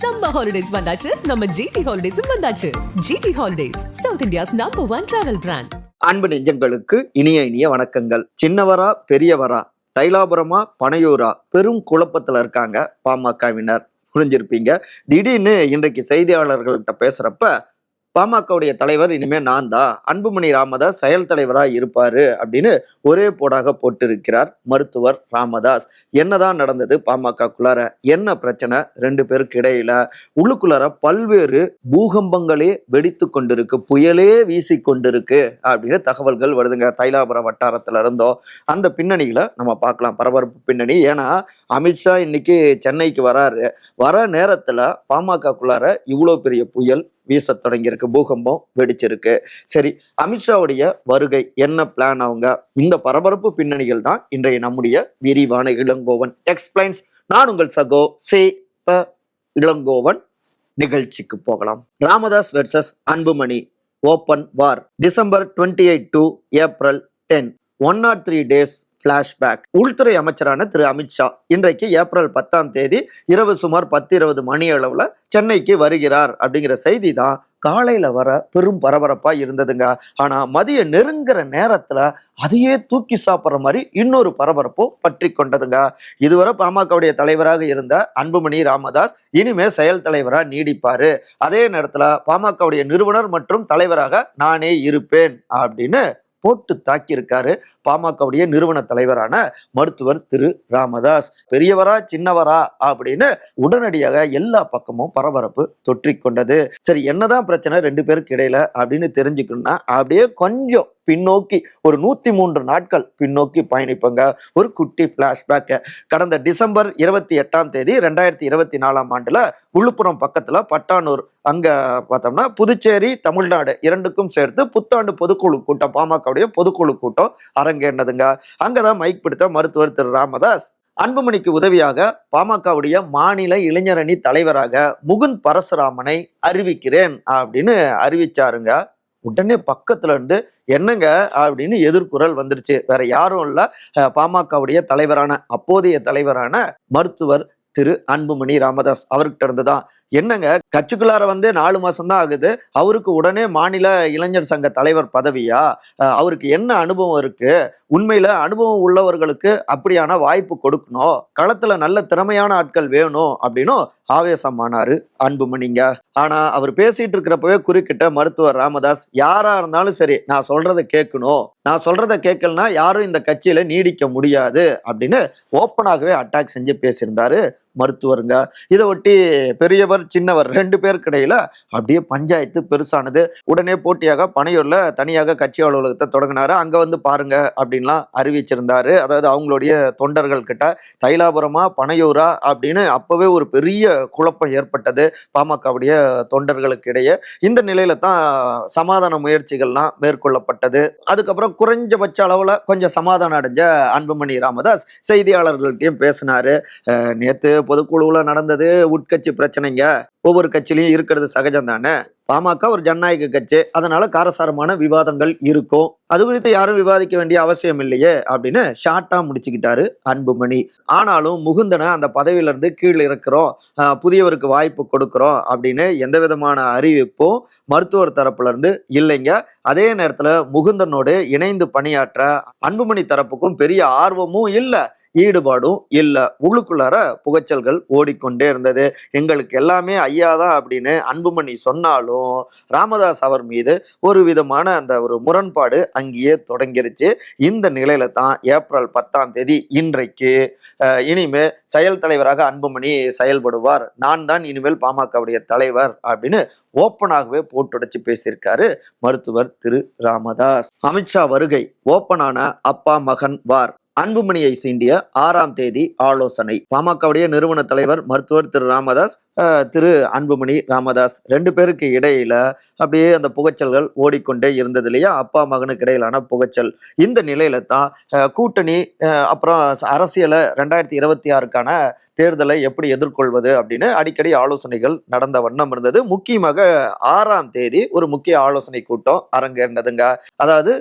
Summer holidays வந்தாச்சு. நம்ம GT ஹாலிடேஸும் வந்தாச்சு. GT holidays South India's number one travel brand அன்பு நெஞ்சங்களுக்கு இனிய இனிய வணக்கங்கள். சின்னவரா பெரியவரா தைலாபுரமா பனையூரா பெரும் குழப்பத்துல இருக்காங்க பாமகவினர். புரிஞ்சிருப்பீங்க. திடீர்னு இன்றைக்கு செய்தியாளர்கள்ட்ட பேசுறப்ப பாமகவுடைய தலைவர் இனிமே நான் தான் அன்புமணி ராமதாஸ் செயல் தலைவராக இருப்பாரு அப்படின்னு ஒரே போடாக போட்டிருக்கிறார் மருத்துவர் ராமதாஸ். என்னதான் நடந்தது பாமகக்குள்ளார? என்ன பிரச்சனை? ரெண்டு பேருக்கு இடையில உள்ளுக்குள்ளார பல்வேறு பூகம்பங்களே வெடித்து கொண்டிருக்கு புயலே வீசி கொண்டிருக்கு அப்படின்னு தகவல்கள் வருதுங்க. தைலாபுர வட்டாரத்துல இருந்தோம் அந்த பின்னணியில நம்ம பார்க்கலாம் பரபரப்பு பின்னணி. ஏன்னா அமித்ஷா இன்னைக்கு சென்னைக்கு வராரு. வர நேரத்துல பாமகக்குள்ளார இவ்வளோ பெரிய புயல் வீச தொடங்கியிருக்கு பூகம்பம் வெடிச்சிருக்கு. சரி அமித்ஷாவுடைய வருகை என்ன பிளான் அவங்க? இந்த பரபரப்பு பின்னணிகள் தான் இன்றைய நம்முடைய விரிவான இளங்கோவன். எக்ஸ்பிளைன்ஸ் நான் உங்கள் சகோ சே த இளங்கோவன். நிகழ்ச்சிக்கு போகலாம். Ramadoss versus Anbumani. Open war December twenty eight to April ten one nought three days flashback உள்துறை அமைச்சரான திரு அமித்ஷா இன்றைக்கு ஏப்ரல் பத்தாம் தேதி இரவு சுமார் பத்து இருபது மணி அளவில் சென்னைக்கு வருகிறார் அப்படிங்கிற செய்தி தான் காலையில் வர பெரும் பரபரப்பாக இருந்ததுங்க. ஆனால் மதிய நெருங்குற நேரத்தில் அதையே தூக்கி சாப்பிட்ற மாதிரி இன்னொரு பரபரப்பும் பற்றி கொண்டதுங்க. இதுவரை பாமகவுடைய தலைவராக இருந்த அன்புமணி ராமதாஸ் இனிமே செயல் தலைவராக நீடிப்பார். அதே நேரத்தில் பாமகவுடைய நிறுவனர் மற்றும் தலைவராக நானே இருப்பேன் அப்படின்னு போட்டு தாக்கியிருக்காரு பாமகவுடைய நிறுவன தலைவரான மருத்துவர் திரு ராமதாஸ். பெரியவரா சின்னவரா அப்படின்னு உடனடியாக எல்லா பக்கமும் பரபரப்பு தொற்றிக்கொண்டது சரி என்னதான் பிரச்சனை? ரெண்டு பேருக்கு இடையில அப்படின்னு தெரிஞ்சுக்கணும்னா அப்படியே கொஞ்சம் பின்னோக்கி ஒரு நூத்தி மூன்று நாட்கள் பின்னோக்கி பயணிப்பங்க. ஒரு குட்டி பிளாஷ்பேக் கடந்த டிசம்பர் இருபத்தி எட்டாம் தேதி ரெண்டாயிரத்தி இருபத்தி நாலாம் ஆண்டுல விழுப்புரம் பக்கத்துல பட்டானூர் அங்க பார்த்தோம்னா புதுச்சேரி தமிழ்நாடு இரண்டுக்கும் சேர்த்து புத்தாண்டு பொதுக்குழு கூட்டம் பாமகவுடைய பொதுக்குழு கூட்டம் அரங்கேறினதுங்க. அங்கதான் மைக் பிடித்த மருத்துவர் திரு ராமதாஸ். அன்புமணிக்கு உதவியாக பாமகவுடைய மாநில இளைஞரணி தலைவராக முகுந்த் பரசுராமனை அறிவிக்கிறேன் அப்படின்னு அறிவிச்சாருங்க. உடனே பக்கத்துல இருந்து என்னங்க? அப்படின்னு எதிர்குரல் வந்துருச்சு வேற யாரும் இல்ல. பாமகவுடைய தலைவரான அப்போதைய தலைவரான மருத்துவர் திரு அன்புமணி ராமதாஸ் அவர்கிட்ட இருந்து தான் என்னங்க கட்சிக்குள்ளார வந்து நாலு மாசம் தான் ஆகுது. அவருக்கு உடனே மாநில இளைஞர் சங்க தலைவர் பதவியா? அவருக்கு என்ன அனுபவம் இருக்கு? உண்மையில அனுபவம் உள்ளவர்களுக்கு அப்படியான வாய்ப்பு கொடுக்கணும். களத்துல நல்ல திறமையான ஆட்கள் வேணும் அப்படின்னும் ஆவேசமானாரு அன்புமணிங்க. ஆனா அவர் பேசிட்டு இருக்கிறப்பவே குறுக்கிட்ட மருத்துவர் ராமதாஸ் யாரா இருந்தாலும் சரி நான் சொல்றதை கேட்கணும். நான் சொல்றதை கேட்கலன்னா யாரும் இந்த கட்சியில நீடிக்க முடியாது அப்படின்னு ஓப்பனாகவே அட்டாக் செஞ்சு பேசியிருந்தாரு. மருத்துவருங்க. இதை ஒட்டி பெரியவர் சின்னவர் ரெண்டு பேருக்கு இடையில அப்படியே பஞ்சாயத்து பெருசானது. உடனே போட்டியாக பனையூர்ல தனியாக கட்சி அலுவலகத்தை தொடங்கினாரு. அங்க வந்து பாருங்க அப்படின்லாம் அறிவிச்சிருந்தாரு. அதாவது அவங்களுடைய தொண்டர்கள் கிட்ட தைலாபுரமா பனையூரா அப்படின்னு அப்பவே ஒரு பெரிய குழப்பம் ஏற்பட்டது பாமகவுடைய தொண்டர்களுக்கு இடையே இந்த நிலையில தான் சமாதான முயற்சிகள்லாம் மேற்கொள்ளப்பட்டது. அதுக்கப்புறம் குறைஞ்சபட்ச அளவுல கொஞ்சம் சமாதானம் அடைஞ்ச அன்புமணி ராமதாஸ் செய்தியாளர்கள்ட்டையும் பேசினாரு. நேற்று நேத்து பொதுக்குழுவில் நடந்தது உட்கட்சி பிரச்சனைங்க. ஒவ்வொரு கட்சியிலையும் இருக்கிறது சகஜம் தானே பாமக ஒரு ஜனநாயக கட்சி. அதனால காரசாரமான விவாதங்கள் இருக்கும். அது குறித்து யாரும் விவாதிக்க வேண்டிய அவசியம் இல்லையே அப்படின்னு ஷார்ட்டா முடிச்சுக்கிட்டாரு அன்புமணி. ஆனாலும் முகுந்தனை அந்த பதவியிலிருந்து கீழே இருக்கிறோம். புதியவருக்கு வாய்ப்பு கொடுக்கிறோம் அப்படின்னு எந்த விதமான அறிவிப்பும் மருத்துவர் தரப்புல இருந்து இல்லைங்க. அதே நேரத்துல முகுந்தனோடு இணைந்து பணியாற்ற அன்புமணி தரப்புக்கும் பெரிய ஆர்வமும் இல்லை. ஈடுபாடும் இல்லை உள்ளுக்குள்ளார புகைச்சல்கள் ஓடிக்கொண்டே இருந்தது. எங்களுக்கு எல்லாமே ஐயா தான் அப்படின்னு அன்புமணி சொன்னாலும் ராமதாஸ் அவர் மீது ஒரு விதமான அந்த ஒரு முரண்பாடு அங்கேயே தொடங்கிருச்சு. இந்த நிலையில தான் ஏப்ரல் பத்தாம் தேதி இன்றைக்கு இனிமே செயல் தலைவராக அன்புமணி செயல்படுவார். நான் தான் இனிமேல் பாமகவுடைய தலைவர் அப்படின்னு ஓப்பனாகவே போட்டுடைச்சு பேசியிருக்காரு மருத்துவர் திரு ராமதாஸ். அமித்ஷா வருகை ஓப்பனான அப்பா மகன் வார். அன்புமணியை சீண்டிய ஆறாம் தேதி ஆலோசனை. பாமகவுடைய நிறுவன தலைவர் மருத்துவர் திரு ராமதாஸ் திரு அன்புமணி ராமதாஸ் ரெண்டு பேருக்கு இடையில அப்படியே அந்த புகைச்சல்கள் ஓடிக்கொண்டே இருந்தது இல்லையா? அப்பா மகனுக்கு இடையிலான புகைச்சல். இந்த நிலையில தான் கூட்டணி அப்புறம் அரசியலை ரெண்டாயிரத்தி இருபத்தி ஆறுக்கான தேர்தலை எப்படி எதிர்கொள்வது அப்படின்னு அடிக்கடி ஆலோசனைகள் நடந்த வண்ணம் இருந்தது. முக்கியமாக ஆறாம் தேதி ஒரு முக்கிய ஆலோசனை கூட்டம் அரங்கேறினதுங்க. அதாவது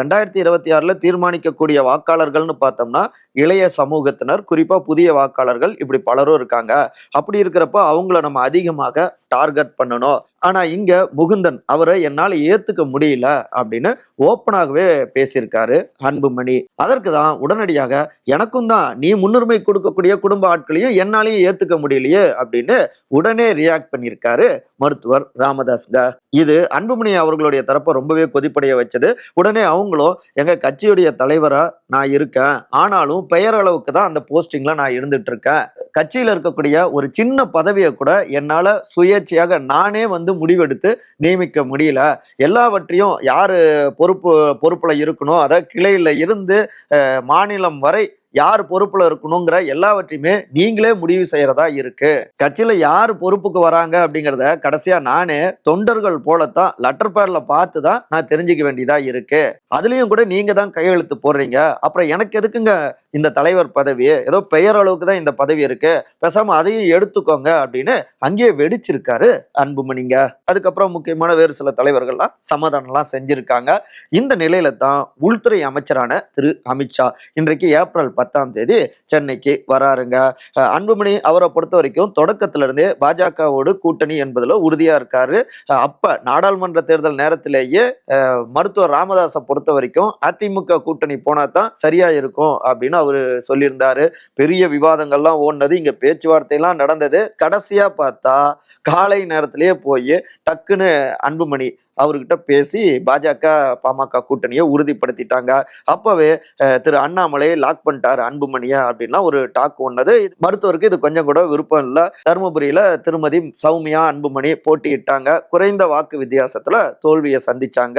ரெண்டாயிரத்தி இருபத்தி ஆறுல தீர்மானிக்கக்கூடிய வாக்காளர்கள்னு பார்த்தோம்னா இளைய சமூகத்தினர் குறிப்பா புதிய வாக்காளர்கள் இப்படி பலரும் இருக்காங்க. அப்படி இருக்கிறப்ப அவங்க அவங்கள நம்ம அதிகமாக டார்கெட் பண்ணணும். ஆனா இங்க முகுந்தன் அவரை என்னால ஏத்துக்க முடியல அப்படின்னு ஓப்பனாகவே பேசியிருக்காரு அன்புமணி. அதற்கு தான் உடனடியாக எனக்கும் தான் நீ முன்னுரிமை கொடுக்கக்கூடிய குடும்ப ஆட்களையும் என்னாலையும் ஏத்துக்க முடியலையே அப்படின்னு உடனே ரியாக்ட் பண்ணியிருக்காரு மருத்துவர் ராமதாஸ்க. இது அன்புமணி அவர்களுடைய தரப்பை ரொம்பவே கொதிப்படைய வச்சது. உடனே அவங்களும் எங்க கட்சியுடைய தலைவரா நான் இருக்கேன். ஆனாலும் பெயரளவுக்கு தான் அந்த போஸ்டிங்ல நான் இருந்துட்டு இருக்கேன். கட்சியில் இருக்கக்கூடிய ஒரு சின்ன பதவியை கூட என்னால் சுயேட்சையாக நானே வந்து முடிவெடுத்து நியமிக்க முடியல. எல்லாவற்றையும் யார் பொறுப்பு பொறுப்பில் இருக்கணும்? அதாவது கிளையில் இருந்து மாநிலம் வரை யார் பொறுப்புல இருக்கணுங்கிற எல்லாவற்றையுமே நீங்களே முடிவு செய்யறதா இருக்கு. கட்சியில யார் பொறுப்புக்கு வராங்க அப்படிங்கிறத கடைசியா நானே தொண்டர்கள் போலத்தான் லெட்டர் பேட்ல பார்த்து தான் நான் தெரிஞ்சுக்க வேண்டியதா இருக்கு. அதுலயும் கூட நீங்க தான் கையெழுத்து போடுறீங்க. அப்புறம் எனக்கு எதுக்குங்க இந்த தலைவர் பதவி? ஏதோ பெயர் அளவுக்கு தான் இந்த பதவி இருக்கு. பேசாம அதையும் எடுத்துக்கோங்க அப்படின்னு அங்கேயே வெடிச்சிருக்காரு அன்புமணிங்க. அதுக்கப்புறம் முக்கியமான வேறு சில தலைவர்கள்லாம் சமாதானம்லாம் செஞ்சிருக்காங்க. இந்த நிலையில தான் உள்துறை அமைச்சரான திரு அமித்ஷா இன்றைக்கு ஏப்ரல் பத்தாம் தேதி சென்னைக்கு வராருங்க. அன்புமணி அவரை பொறுத்த வரைக்கும் தொடக்கத்துல இருந்தே பாஜகவோடு கூட்டணி என்பதில் உறுதியாக இருக்காரு. அப்போ நாடாளுமன்ற தேர்தல் நேரத்திலேயே மருத்துவர் ராமதாஸை பொறுத்த வரைக்கும் அதிமுக கூட்டணி போனால் தான் சரியாக இருக்கும் அப்படின்னு அவர் சொல்லியிருந்தாரு. பெரிய விவாதங்கள்லாம் ஓடினது இங்கே பேச்சுவார்த்தையெல்லாம் நடந்தது. கடைசியாக பார்த்தா காலை நேரத்திலேயே போய் டக்குன்னு அன்புமணி அவர்கிட்ட பேசி பாஜக பாமக கூட்டணியை உறுதிப்படுத்திட்டாங்க. அப்பவே திரு அண்ணாமலை லாக் பண்ணிட்டாரு அன்புமணியை அப்படின்னா ஒரு டாக் ஒன்னது இது மருத்துவருக்கு இது கொஞ்சம் கூட விருப்பம் இல்லை. தருமபுரியில திருமதி சௌமியா அன்புமணி போட்டியிட்டாங்க. குறைந்த வாக்கு வித்தியாசத்துல தோல்வியை சந்திச்சாங்க.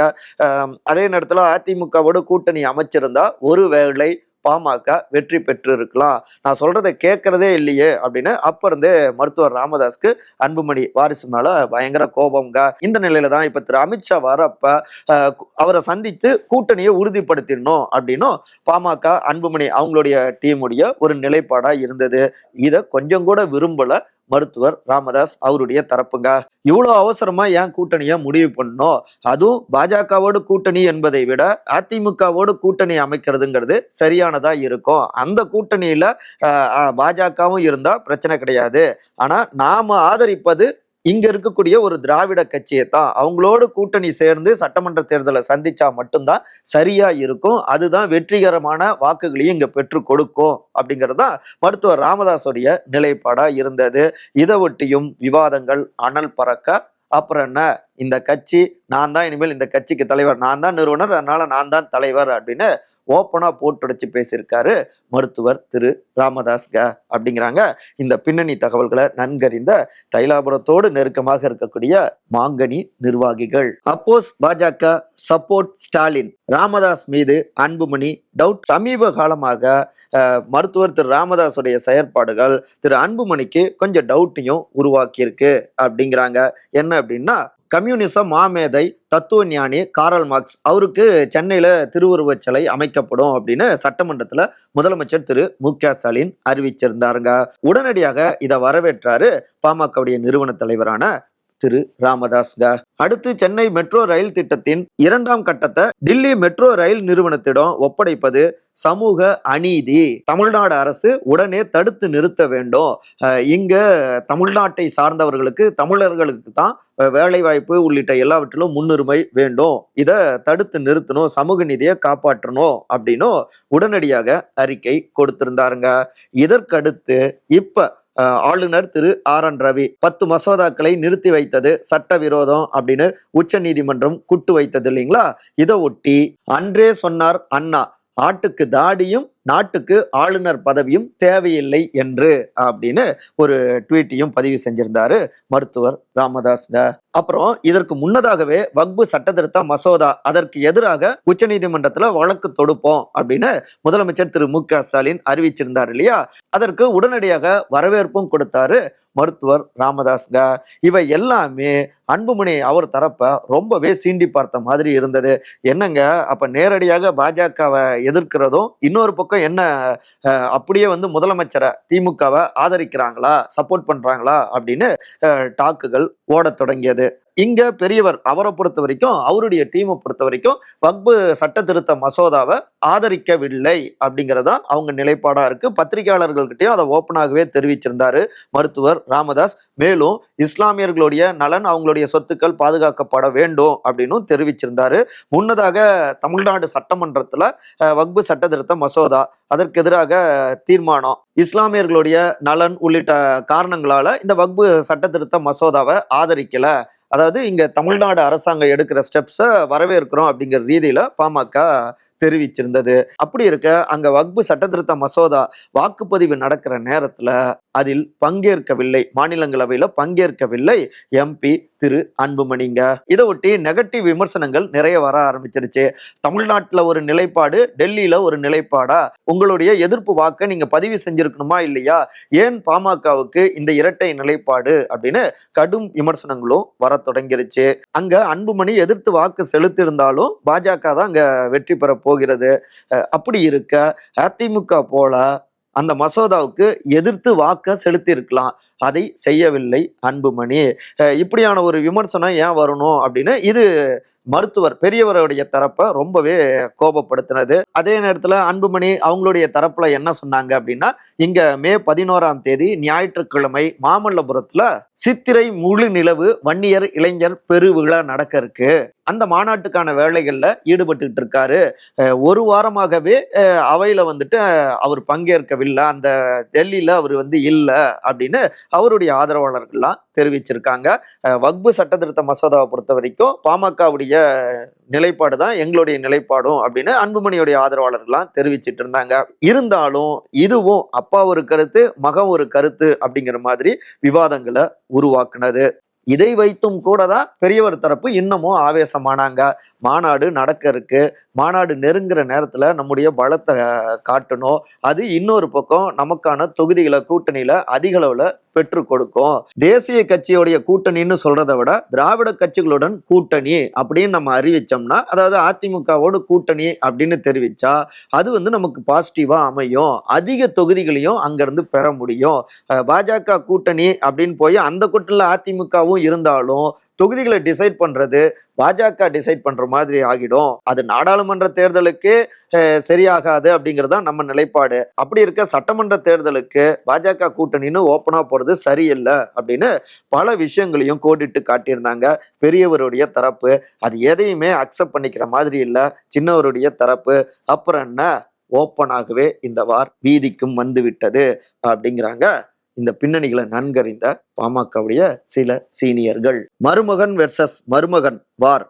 அதே நேரத்தில் அதிமுகவோட கூட்டணி அமைச்சிருந்தா ஒருவேளை பாமக வெற்றி பெற்று இருக்கலாம் நான் சொல்றதை கேட்கறதே இல்லையே அப்படின்னு அப்ப இருந்தே மருத்துவர் ராமதாஸ்க்கு அன்புமணி வாரிசு மேல பயங்கர கோபம்ங்க. இந்த நிலையில தான் இப்ப திரு அமித்ஷா வரப்ப அவரை சந்தித்து கூட்டணியை உறுதிப்படுத்திடணும் அப்படின்னும் பாமக அன்புமணி அவங்களுடைய டீமுடைய ஒரு நிலைப்பாடா இருந்தது. இதை கொஞ்சம் கூட விரும்பல. மருத்துவர் ராமதாஸ் அவருடைய தரப்புங்க. இவ்வளோ அவசரமா ஏன் கூட்டணியை முடிவு பண்ணணும்? அதுவும் பாஜகவோடு கூட்டணி என்பதை விட அதிமுகவோடு கூட்டணி அமைக்கிறதுங்கிறது சரியானதா இருக்கும். அந்த கூட்டணியில பாஜகவும் இருந்தா பிரச்சனை கிடையாது. ஆனா நாம ஆதரிப்பது இங்க இருக்கக்கூடிய ஒரு திராவிட கட்சியை தான் அவங்களோடு கூட்டணி சேர்ந்து சட்டமன்ற தேர்தலை சந்திச்சா மட்டும்தான் சரியா இருக்கும். அதுதான் வெற்றிகரமான வாக்குகளையும் இங்க பெற்று கொடுக்கும் அப்படிங்கிறது தான் மருத்துவர் ராமதாஸுடைய நிலைப்பாடா இருந்தது. இதை ஒட்டியும் விவாதங்கள் அனல் பறக்க அப்புறம் என்ன? இந்த கட்சி நான் தான் இனிமேல் இந்த கட்சிக்கு தலைவர் நான் தான் நிறுவனர் அதனால நான் தான் தலைவர் அப்படின்னு ஓப்பனாக போட்டுடைச்சு பேசியிருக்காரு மருத்துவர் திரு ராமதாஸ் க அப்படிங்கிறாங்க. இந்த பின்னணி தகவல்களை நன்கறிந்த தைலாபுரத்தோடு நெருக்கமாக இருக்கக்கூடிய மாங்கனி நிர்வாகிகள். அப்போஸ் பாஜக சப்போர்ட் ஸ்டாலின். ராமதாஸ் மீது அன்புமணி டவுட். சமீப காலமாக மருத்துவர் திரு ராமதாஸுடைய செயற்பாடுகள் திரு அன்புமணிக்கு கொஞ்சம் டவுட்டையும் உருவாக்கியிருக்கு அப்படிங்கிறாங்க. என்ன அப்படின்னா கம்யூனிச மாமேதை தத்துவ ஞானி காரல் மார்க்ஸ். அவருக்கு சென்னையில் திருவுருவச் சிலை அமைக்கப்படும் அப்படின்னு சட்டமன்றத்தில் முதலமைச்சர் திரு. மு. க. ஸ்டாலின் அறிவிச்சிருந்தாருங்க. உடனடியாக இதை வரவேற்றாரு பாமகவுடைய நிறுவன தலைவரான திரு ராமதாஸ்க அடுத்து சென்னை மெட்ரோ ரயில் திட்டத்தின் இரண்டாம் கட்டத்தை டில்லி மெட்ரோ ரயில் நிறுவனத்திடம் ஒப்படைப்பது சமூக அநீதி. தமிழ்நாடு அரசு உடனே தடுத்து நிறுத்த வேண்டும். இங்க தமிழ்நாட்டை சார்ந்தவர்களுக்கு தமிழர்களுக்கு தான் வேலைவாய்ப்பு வேலை வாய்ப்பு உள்ளிட்ட எல்லாவற்றிலும் முன்னுரிமை வேண்டும். இதை தடுத்து நிறுத்தணும் சமூக நீதியை காப்பாற்றணும் அப்படின்னும் உடனடியாக அறிக்கை கொடுத்திருந்தாருங்க. இதற்கடுத்து இப்ப ஆளுநர் திரு ஆர் என் ரவி பத்து மசோதாக்களை நிறுத்தி வைத்தது சட்டவிரோதம் அப்படின்னு உச்ச நீதிமன்றம் குட்டு வைத்தது இல்லைங்களா? இதை ஒட்டி அன்றே சொன்னார் அண்ணா ஆட்டுக்கு தாடியும் நாட்டுக்கு ஆளுநர் பதவியும் தேவையில்லை என்று அப்படின்னு ஒரு ட்வீட்டையும் பதிவு செஞ்சிருந்தாரு மருத்துவர் ராமதாஸ். அப்புறம் இதற்கு முன்னதாகவே வக்பு சட்டத்திருத்த மசோதா அதற்கு எதிராக உச்சநீதிமன்றத்தில் வழக்கு தொடுப்போம் அப்படின்னு முதலமைச்சர் திரு மு க ஸ்டாலின் அறிவிச்சிருந்தார் இல்லையா? அதற்கு உடனடியாக வரவேற்பும் கொடுத்தாரு மருத்துவர் ராமதாஸ். க இவை எல்லாமே அன்புமணி அவர் தரப்ப ரொம்பவே சீண்டி பார்த்த மாதிரி இருந்தது. என்னங்க அப்ப நேரடியாக பாஜகவை எதிர்க்கிறதும் இன்னொரு பக்கம் என்ன அஹ், அப்படியே வந்து முதலமைச்சரை திமுகவை ஆதரிக்கிறாங்களா சப்போர்ட் பண்றாங்களா அப்படின்னு டாக்குகள் ஓடத் தொடங்கியது. இங்க பெரியவர் அவரை பொறுத்த வரைக்கும் அவருடைய டீமை பொறுத்த வரைக்கும் வக்பு சட்ட திருத்த மசோதாவை ஆதரிக்கவில்லை அப்படிங்கிறதா அவங்க நிலைப்பாடா இருக்கு. பத்திரிகையாளர்கள்கிட்டயும் அதை ஓப்பனாகவே தெரிவிச்சிருந்தாரு மருத்துவர் ராமதாஸ். மேலும் இஸ்லாமியர்களுடைய நலன் அவங்களுடைய சொத்துக்கள் பாதுகாக்கப்பட வேண்டும் அப்படின்னு தெரிவிச்சிருந்தாரு. முன்னதாக தமிழ்நாடு சட்டமன்றத்துல வக்பு சட்ட திருத்த மசோதா அதற்கு எதிராக தீர்மானம். இஸ்லாமியர்களுடைய நலன் உள்ளிட்ட காரணங்களால இந்த வக்பு சட்ட திருத்த மசோதாவை ஆதரிக்கல. அதாவது இங்க தமிழ்நாடு அரசாங்கம் எடுக்கிற ஸ்டெப்ஸை வரவேற்கிறோம் அப்படிங்கிற ரீதியில பாமக தெரிவிச்சிருந்தது. அப்படி இருக்க அங்க வக்பு சட்டத்திருத்த மசோதா வாக்குப்பதிவு நடக்கிற நேரத்துல அதில் பங்கேற்கவில்லை. மாநிலங்களவையில பங்கேற்கவில்லை. எம்பி திரு அன்புமணிங்க. இதை ஒட்டி நெகட்டிவ் விமர்சனங்கள் நிறைய வர ஆரம்பிச்சிருச்சு. தமிழ்நாட்டுல ஒரு நிலைப்பாடு டெல்லியில ஒரு நிலைப்பாடா? உங்களுடைய எதிர்ப்பு வாக்கை நீங்க பதிவு செஞ்சிருக்கணுமா இல்லையா? ஏன் பாமகவுக்கு இந்த இரட்டை நிலைப்பாடு அப்படின்னு கடும் விமர்சனங்களும் வர தொடங்கிருச்சு. அங்க அன்புமணி எதிர்த்து வாக்கு செலுத்தியிருந்தாலும் பாஜக தான் அங்க வெற்றி பெற போகிறது. அப்படி இருக்க அதிமுக போல அந்த மசோதாவுக்கு எதிர்த்து வாக்க செலுத்தியிருக்கலாம். அதை செய்யவில்லை அன்புமணி இப்படியான ஒரு விமர்சனம் ஏன் வரணும் அப்படின்னு இது மருத்துவர் பெரியவருடைய தரப்பை ரொம்பவே கோபப்படுத்தினது. அதே நேரத்தில் அன்புமணி அவங்களுடைய தரப்பில் என்ன சொன்னாங்க அப்படின்னா இங்கே மே பதினோராம் தேதி ஞாயிற்றுக்கிழமை மாமல்லபுரத்தில் சித்திரை முழு நிலவு வன்னியர் இளைஞர் பெருவிழா நடக்க இருக்கு. அந்த மாநாட்டுக்கான வேலைகளில் ஈடுபட்டுக்கிட்டு இருக்காரு ஒரு வாரமாகவே அவையில் வந்துட்டு அவர் பங்கேற்கவில்லை. அந்த டெல்லியில் அவர் வந்து இல்லை அப்படின்னு அவருடைய ஆதரவாளர்கள்லாம் தெரிவிச்சிருக்காங்க. வக்பு சட்டத்திருத்த மசோதாவை பொறுத்த வரைக்கும் பாமகவுடைய நிலைப்பாடு தான் எங்களுடைய நிலைப்பாடும் அப்படின்னு அன்புமணியுடைய ஆதரவாளர்கள்லாம் தெரிவிச்சிட்டு இருந்தாங்க இருந்தாலும் இதுவும் அப்பா ஒரு கருத்து மகன் ஒரு கருத்து அப்படிங்கிற மாதிரி விவாதங்களை உருவாக்குனது. இதை வைத்தும் கூட தான் பெரியவர் தரப்பு இன்னமும் ஆவேசமானாங்க. மாநாடு நடக்க இருக்கு. மாநாடு நெருங்குற நேரத்துல நம்முடைய பலத்தை காட்டணும். அது இன்னொரு பக்கம் நமக்கான தொகுதிகளை கூட்டணியில அதிக அளவுல பெற்று கொடுக்கும். தேசிய கட்சியுடைய கூட்டணின்னு சொல்றதை விட திராவிட கட்சிகளுடன் கூட்டணி அப்படின்னு நம்ம அறிவிச்சோம்னா அதாவது அதிமுகவோடு கூட்டணி அப்படின்னு தெரிவிச்சா அது வந்து நமக்கு பாசிட்டிவா அமையும். அதிக தொகுதிகளையும் அங்கிருந்து பெற முடியும். பாஜக கூட்டணி அப்படின்னு போய் அந்த கூட்டணியில் அதிமுகவும் இருந்தாலும் தொகுதிகளை டிசைட் பண்றது பாஜக டிசைட் பண்ற மாதிரி ஆகிடும். அது நாடாளுமன்ற தேர்தலுக்கு சரியாகாது அப்படிங்கிறது தான் நம்ம நிலைப்பாடு. அப்படி இருக்க சட்டமன்ற தேர்தலுக்கு பாஜக கூட்டணின்னு ஓப்பனா போறது சரியில்லை அப்படின்னு பல விஷயங்களையும் கோடிட்டு காட்டியிருந்தாங்க. பெரியவருடைய தரப்பு. அது எதையுமே அக்செப்ட் பண்ணிக்கிற மாதிரி இல்லை. சின்னவருடைய தரப்பு. அப்புறம் என்ன? ஓப்பனாகவே இந்த வார் வீதிக்கும் வந்து விட்டது அப்படிங்கிறாங்க இந்த பின்னணிகளை நன்கறிந்த பாமகவுடைய சில சீனியர்கள். மருமகன் வெர்சஸ் மருமகன் வார்.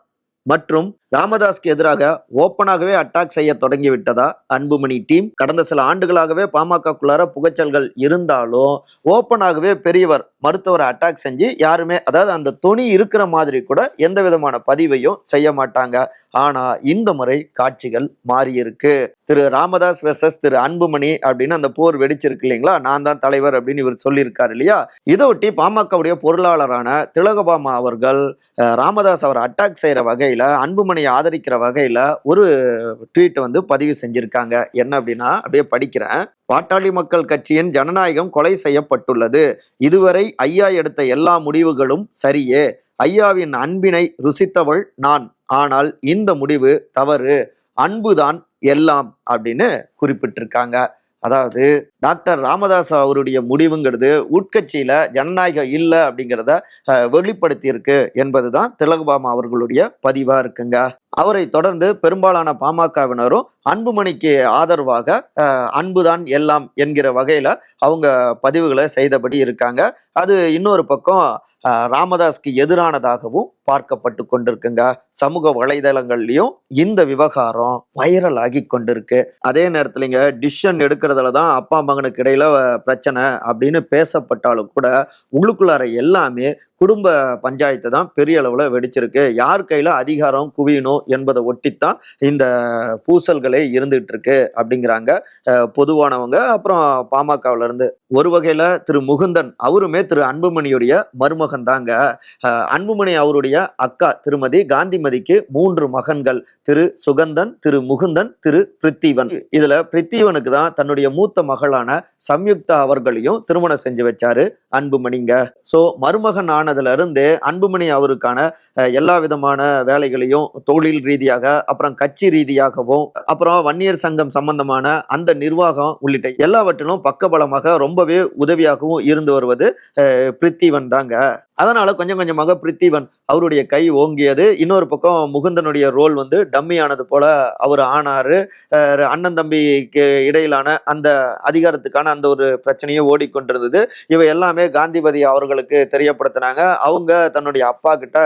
மற்றும் ராமதாஸ்க்கு எதிராக ஓப்பனாகவே அட்டாக் செய்ய தொடங்கி விட்டதா? அன்புமணி டீம் கடந்த சில ஆண்டுகளாகவே பாமகக்குள்ளார புகைச்சல்கள் இருந்தாலும் ஓப்பனாகவே பெரியவர் மருத்துவரை அட்டாக் செஞ்சு யாருமே அதாவது அந்த துணி இருக்கிற மாதிரி கூட எந்த விதமான பதிவையும் செய்ய மாட்டாங்க. ஆனா இந்த முறை காட்சிகள் மாறியிருக்கு. திரு ராமதாஸ் வெர்சஸ் திரு அன்புமணி அப்படின்னு அந்த போர் வெடிச்சிருக்கு இல்லைங்களா? நான் தான் தலைவர் அப்படின்னு இவர் சொல்லியிருக்காரு இல்லையா? இதை ஒட்டி பாமகவுடைய பொருளாளரான திலகபாமா அவர்கள் ராமதாஸ் அவர் அட்டாக் செய்கிற வகையில் அன்புமணியை ஆதரிக்கிற வகையில் ஒரு ட்வீட் வந்து பதிவு செஞ்சிருக்காங்க. என்ன அப்படின்னா அப்படியே படிக்கிறேன். பாட்டாளி மக்கள் கட்சியின் ஜனநாயகம் கொலை செய்யப்பட்டுள்ளது. இதுவரை ஐயா எடுத்த எல்லா முடிவுகளும் சரியே. ஐயாவின் அன்பினை ருசித்தவள் நான். ஆனால் இந்த முடிவு தவறு. அன்புதான் எல்லாம் அப்படின்னு குறிப்பிட்டிருக்காங்க. அதாவது டாக்டர் ராமதாஸ் அவருடைய முடிவுங்கிறது உட்கட்சியில ஜனநாயகம் இல்லை அப்படிங்கிறத வெளிப்படுத்தியிருக்கு வெளிப்படுத்தியிருக்கு என்பதுதான் திலகபாமா அவர்களுடைய பதிவா இருக்குங்க. அவரை தொடர்ந்து பெரும்பாலான பாமகவினரும் அன்புமணிக்கு ஆதரவாக அன்புதான் எல்லாம் என்கிற வகையில அவங்க பதிவுகளை செய்தபடி இருக்காங்க. அது இன்னொரு பக்கம் ராமதாஸ்க்கு எதிரானதாகவும் பார்க்கப்பட்டு கொண்டிருக்குங்க. சமூக வலைதளங்கள்லையும் இந்த விவகாரம் வைரல் ஆகி கொண்டிருக்கு. அதே நேரத்துலங்க டிசிஷன் எடுக்கிறதுல தான் அப்பா மகனுக்கு இடையில பிரச்சனை அப்படின்னு பேசப்பட்டாலும் கூட உள்ளுக்குள்ளார எல்லாமே குடும்ப பஞ்சாயத்து தான் பெரிய அளவில் வெடிச்சிருக்கு. யார் கையில் அதிகாரம் குவியணும் என்பதை ஒட்டித்தான் இந்த பூசல்களே இருந்துகிட்டு இருக்கு அப்படிங்கிறாங்க பொதுவானவங்க. அப்புறம் பாமகவிலேருந்து ஒரு வகையில திரு முகுந்தன் அவருமே திரு அன்புமணியுடைய மருமகன் தாங்க. அன்புமணி அவருடைய அக்கா திருமதி காந்திமதிக்கு மூன்று மகன்கள் திரு சுகந்தன் திரு முகுந்தன் திரு பிரித்திவன். இதில் பிரித்திவனுக்கு தான் தன்னுடைய மூத்த மகளான சம்யுக்தா அவர்களையும் திருமணம் செஞ்சு வச்சாரு அன்புமணிங்க. ஸோ மருமகன் ஆனதுல இருந்து அன்புமணி அவருக்கான எல்லா விதமான வேலைகளையும் தொழில் ரீதியாக அப்புறம் கட்சி ரீதியாகவும் அப்புறம் வன்னியர் சங்கம் சம்பந்தமான அந்த நிர்வாகம் உள்ளிட்ட எல்லாவற்றிலும் பக்கபலமாக ரொம்பவே உதவியாகவும் இருந்து வருவது பிரித்திவன் தாங்க. அதனால கொஞ்சம் கொஞ்சமாக பிரித்திவன் அவருடைய கை ஓங்கியது. இன்னொரு பக்கம் முகுந்தனுடைய ரோல் வந்து டம்மி ஆனது போல அவர் ஆனாரு. அண்ணன் தம்பிக்கு இடையிலான அந்த அதிகாரத்துக்கான அந்த ஒரு பிரச்சனையும் ஓடிக்கொண்டிருந்தது. இவை எல்லாமே காந்திபதி அவர்களுக்கு தெரியப்படுத்தினாங்க. அவங்க தன்னுடைய அப்பா கிட்ட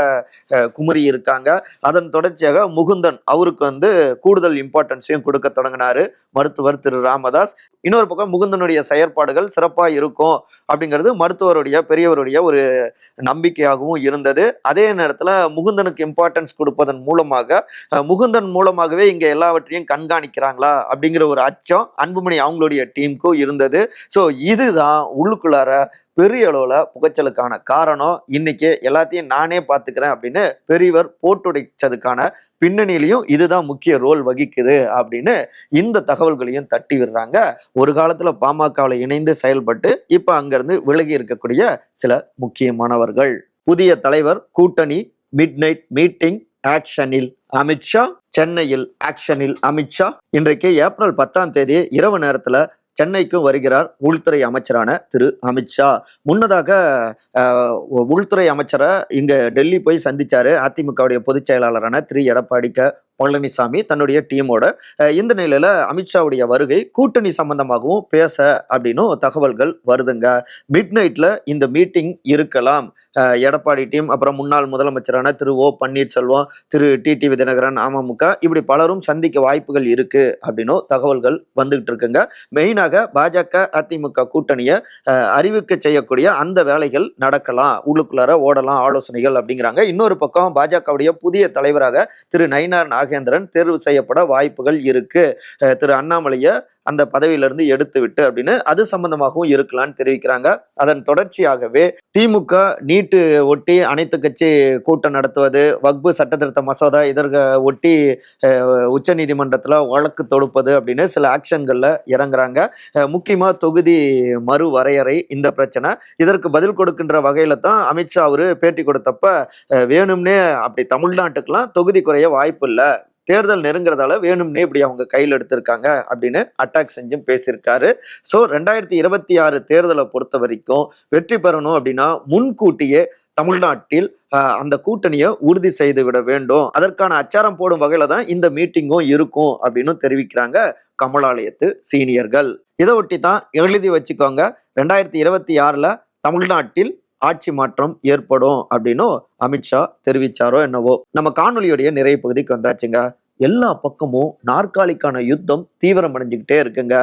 குமரி இருக்காங்க. அதன் தொடர்ச்சியாக முகுந்தன் அவருக்கு வந்து கூடுதல் இம்பார்ட்டன்ஸையும் கொடுக்க தொடங்கினாரு. மருத்துவர் திரு ராமதாஸ். இன்னொரு பக்கம் முகுந்தனுடைய செயற்பாடுகள் சிறப்பாக இருக்கும் அப்படிங்கிறது மருத்துவருடைய பெரியவருடைய ஒரு நம்பிக்கையாகவும் இருந்தது. அதே நேரத்துல முகுந்தனுக்கு இம்பார்ட்டன்ஸ் கொடுப்பதன் மூலமாக முகுந்தன் மூலமாகவே இங்க எல்லாவற்றையும் கண்காணிக்கிறாங்களா அப்படிங்கிற ஒரு அச்சம் அன்புமணி அவங்களுடைய டீமுக்கும் இருந்தது. ஸோ இதுதான் உள்ளுக்குள்ளார பெரிய அளவில் புகைச்சலுக்கான காரணம் இன்னைக்கு எல்லாத்தையும் நானே பார்த்துக்கிறேன் அப்படின்னு பெரியவர் போட்டுடைச்சதுக்கான பின்னணியிலையும் இதுதான் முக்கிய ரோல் வகிக்குது அப்படின்னு இந்த தகவல்களையும் தட்டி விடுறாங்க. ஒரு காலத்தில் பாமகவில் இணைந்து செயல்பட்டு இப்போ அங்கேருந்து விலகி இருக்கக்கூடிய சில முக்கியமானவர்கள். புதிய தலைவர் கூட்டணி மிட் நைட் மீட்டிங் ஆக்ஷனில் அமித்ஷா சென்னையில் ஆக்ஷனில் அமித்ஷா இன்றைக்கு ஏப்ரல் பத்தாம் தேதி இரவு நேரத்தில் சென்னைக்கும் வருகிறார் உள்துறை அமைச்சரான திரு அமித்ஷா முன்னதாக உள்துறை அமைச்சரை இங்கே டெல்லி போய் சந்தித்தார் அதிமுகவுடைய பொதுச் செயலாளரான திரு எடப்பாடி க பழனிசாமி தன்னுடைய டீமோட இந்த நிலையில அமித்ஷாவுடைய வருகை கூட்டணி சம்பந்தமாகவும் பேச அப்படின்னும் தகவல்கள் வருதுங்க. மிட் நைட்ல இந்த மீட்டிங் இருக்கலாம். எடப்பாடி டீம் அப்புறம் முன்னாள் முதலமைச்சரான திரு ஓ பன்னீர்செல்வம் திரு டிடிவி தினகரன் அமமுக இப்படி பலரும் சந்திக்க வாய்ப்புகள் இருக்கு அப்படின்னும் தகவல்கள் வந்துகிட்டு இருக்குங்க. மெயினாக பாஜக அதிமுக கூட்டணியை அறிவிக்க செய்யக்கூடிய அந்த வேலைகள் நடக்கலாம். உள்ளுக்குள்ளார ஓடலாம் ஆலோசனைகள் அப்படிங்கிறாங்க. இன்னொரு பக்கம் பாஜகவுடைய புதிய தலைவராக திரு நயினார் நாகேந்திரன் தேர்வு செய்யப்பட வாய்ப்புகள் இருக்கு. திரு அண்ணாமலையை அந்த பதவியிலிருந்து எடுத்து விட்டு அப்படின்னு அது சம்பந்தமாகவும் இருக்கலாம்னு தெரிவிக்கிறாங்க. அதன் தொடர்ச்சியாகவே திமுக நீட்டு ஒட்டி அனைத்து கட்சி கூட்டம் நடத்துவது வக்பு சட்டத்திருத்த மசோதா இதற்கு ஒட்டி உச்ச நீதிமன்றத்தில் வழக்கு தொடுப்பது அப்படின்னு சில ஆக்ஷன்களில் இறங்குறாங்க. முக்கியமாக முக்கியமா தொகுதி மறு வரையறை இந்த பிரச்சனை. இதற்கு பதில் கொடுக்கின்ற வகையில தான் அமித்ஷா அவரு பேட்டி கொடுத்தப்ப வேணும்னே அப்படி தமிழ்நாட்டுக்கெல்லாம் தொகுதி குறைய வாய்ப்பு இல்லை. தேர்தல் நெருங்குறதால வேணும்னே இப்படி அவங்க கையில் எடுத்திருக்காங்க அப்படின்னு அட்டாக் செஞ்சும் பேசியிருக்காரு. ஸோ ரெண்டாயிரத்தி இருபத்தி ஆறு தேர்தலை பொறுத்த வரைக்கும் வெற்றி பெறணும் அப்படின்னா முன்கூட்டியே தமிழ்நாட்டில் அந்த கூட்டணியை உறுதி செய்து விட வேண்டும். அதற்கான அச்சாரம் போடும் வகையில தான் இந்த மீட்டிங்கும் இருக்கும் அப்படின்னு தெரிவிக்கிறாங்க கமலாலயத்து சீனியர்கள். இதை ஒட்டி தான் எழுதி வச்சுக்கோங்க. ரெண்டாயிரத்தி இருபத்தி ஆறில் தமிழ்நாட்டில் ஆட்சி மாற்றம் ஏற்படும் அப்படின்னும் அமித்ஷா தெரிவிச்சாரோ என்னவோ. நம்ம காணொலியுடைய நிறைய பகுதிக்கு வந்தாச்சுங்க. எல்லா பக்கமும் நாற்காலிக்கான யுத்தம் தீவிரம் அடைஞ்சுக்கிட்டே இருக்குங்க.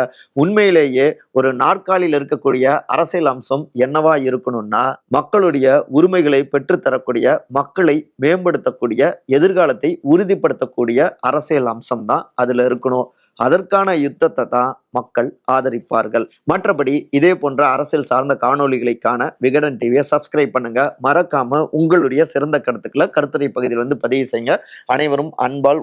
உண்மையிலேயே ஒரு நாற்காலியில் இருக்கக்கூடிய அரசியல் அம்சம் என்னவா இருக்கணும்னா மக்களுடைய உரிமைகளை பெற்றுத்தரக்கூடிய மக்களை மேம்படுத்தக்கூடிய எதிர்காலத்தை உறுதிப்படுத்தக்கூடிய அரசியல் அம்சம் தான் அதுல இருக்கணும். அதற்கான யுத்தத்தை தான் மக்கள் ஆதரிப்பார்கள். மற்றபடி இதே போன்ற அரசியல் சார்ந்த காணொலிகளைக்கான விகடன் டிவியை சப்ஸ்கிரைப் பண்ணுங்க. மறக்காம உங்களுடைய சிறந்த கருத்துக்களை கருத்துரை பகுதியில் வந்து பதிவு செய்யுங்க. அனைவரும் அன்பால்